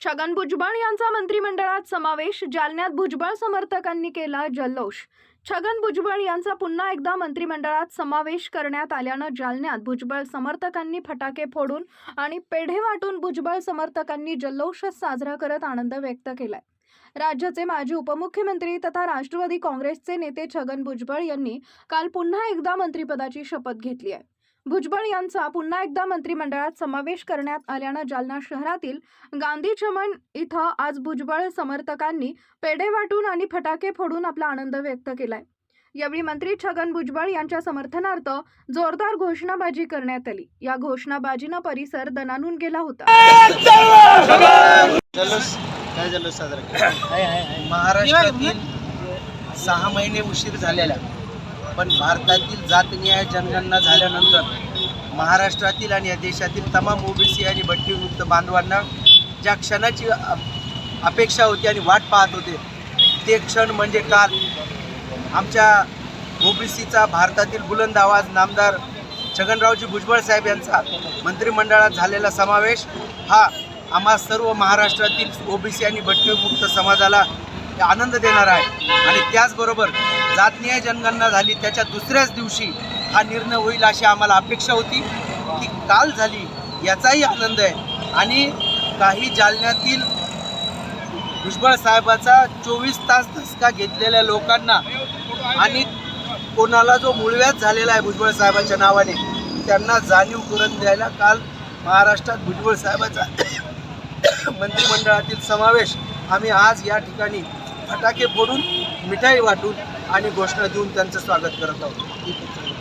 छगन भुजबळ यांचा मंत्रिमंडळात समावेश जालन्यात भुजबळ समर्थकांनी केला जल्लोष. छगन भुजबळ यांचा पुन्हा एकदा मंत्रिमंडळात समावेश करण्यात आल्यानं जालन्यात भुजबळ समर्थकांनी फटाके फोडून आणि पेढे वाटून भुजबळ समर्थकांनी जल्लोष साजरा करत आनंद व्यक्त केलाय. राज्याचे माजी उपमुख्यमंत्री तथा राष्ट्रवादी काँग्रेसचे नेते छगन भुजबळ यांनी काल पुन्हा एकदा मंत्रिपदाची शपथ घेतली आहे. भुजबळ यांचा पुन्हा एकदा मंत्रिमंडळात समावेश करण्यात आल्यानं जालना शहरातील गांधी चमन इथं आज भुजबळ समर्थकांनी पेढे वाटून आणि फटाके फोडून आपला आनंद व्यक्त केलाय. यावेळी मंत्री छगन भुजबळ यांच्या समर्थनार्थ जोरदार घोषणाबाजी करण्यात आली. या घोषणाबाजीनं परिसर दणानून गेला होता. महाराष्ट्रातील सहा महिने उशीर झालेला. पण भारतातील जातन्याय जनगणना झाल्यानंतर महाराष्ट्रातील आणि या देशातील तमाम ओबीसी आणि भट्टीमुक्त बांधवांना ज्या क्षणाची अपेक्षा होती आणि वाट पाहत होते ते क्षण म्हणजे काल. आमच्या ओबीसीचा भारतातील बुलंद आवाज नामदार छगनरावजी भुजबळ साहेब यांचा मंत्रिमंडळात झालेला समावेश हा आम्हा सर्व महाराष्ट्रातील ओबीसी आणि भट्टीमुक्त समाजाला आनंद देणार आहे. आणि त्याचबरोबर जातनीय जनगणना झाली त्याच्या दुसऱ्याच दिवशी हा निर्णय होईल अशी आम्हाला अपेक्षा होती. ती काल झाली याचाही आनंद आहे. आणि काही जालन्यातील भुजबळ साहेबाचा चोवीस तास धसका घेतलेल्या लोकांना आणि कोणाला जो मूळव्याध झालेला आहे भुजबळ साहेबाच्या नावाने त्यांना जाणीव करून द्यायला काल महाराष्ट्रात भुजबळ साहेबाचा मंत्रिमंडळातील समावेश आम्ही आज या ठिकाणी फटाके फोडून मिठाई वाटून आणि घोषणा देऊन त्यांचं स्वागत करत आहोत.